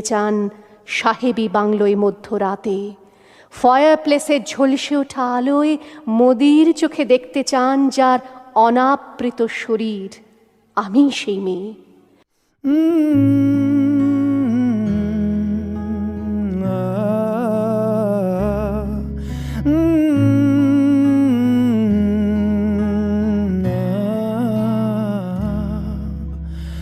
চান সাহেবি বাংলোয় মধ্যরাতে। ফায়ার প্লেসে ঝলসে ওঠা আলোয় মোদির চোখে দেখতে চান যার অনাবৃত শরীর। আমি সেই মেয়ে।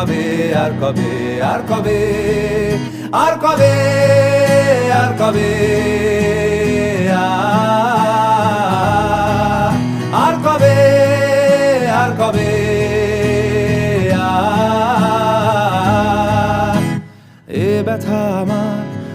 কবে, আর কবে আর কবে আর কবে আর কবে আর কবে আর কবে এ ব্যথা আমার।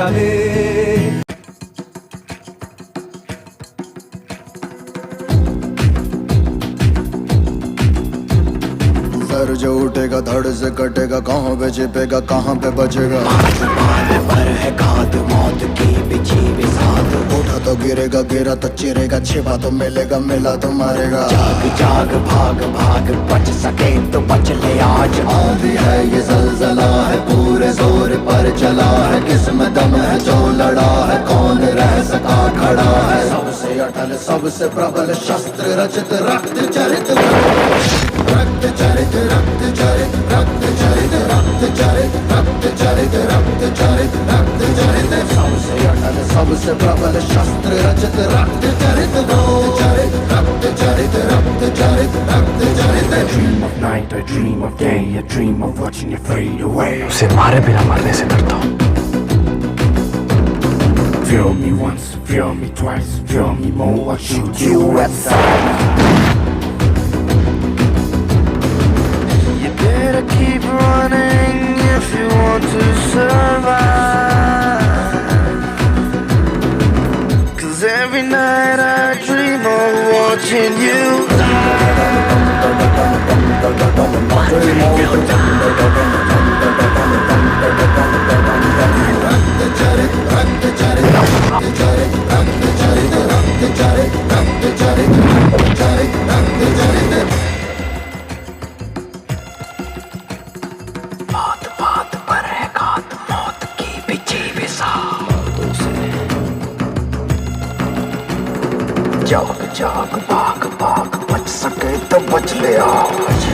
acabé. जो उठेगा धड़ से कटेगा कहाँ पे छिपेगा कहाँ पे बचेगा? पर है खाद मौत की बिछी बिसात उठा तो गिरेगा गिरा तो चिरेगा छिपा तो मिलेगा मिला तो मारेगा। जाग जाग भाग भाग बच सके तो बच ले आज। आधी है ये जल दम है जो लड़ा है कौन रह सका खड़ा है सबसे अटल सबसे प्रबल शस्त्र रचित रक्त चरित रक्त चरित रक्त चरित रक्त चरित रक्त चरित रक्त चरित रक्त चरित रक्त चरित सबसे अटल सबसे प्रबल शस्त्र रचित रक्त चरित रक्त चरित रक्त चरित रक्त चरित रक्त चरित dream of night I dream of day I dream of watching you fade away उसे मारे बिना मरने से डरता हूँ Feel me once, feel me twice, feel me more, shoot you at sight. You better keep running if you want to survive. Cause every night I dream of watching you जाग जाग भाग भाग बच सके तो बच ले आज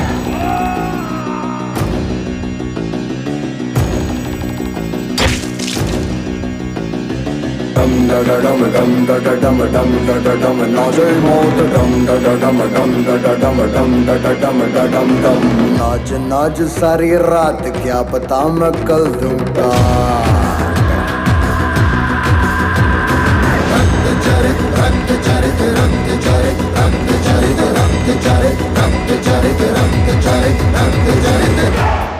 dum da da dum dum da da dum dum da da dum नाचे मौत dum da da dum dum da da dum dum da da dum da dum dum नाच नाच सारी रात क्या पता मैं कल दूँगा चरित रंग चरित रंग चरित रंग चरित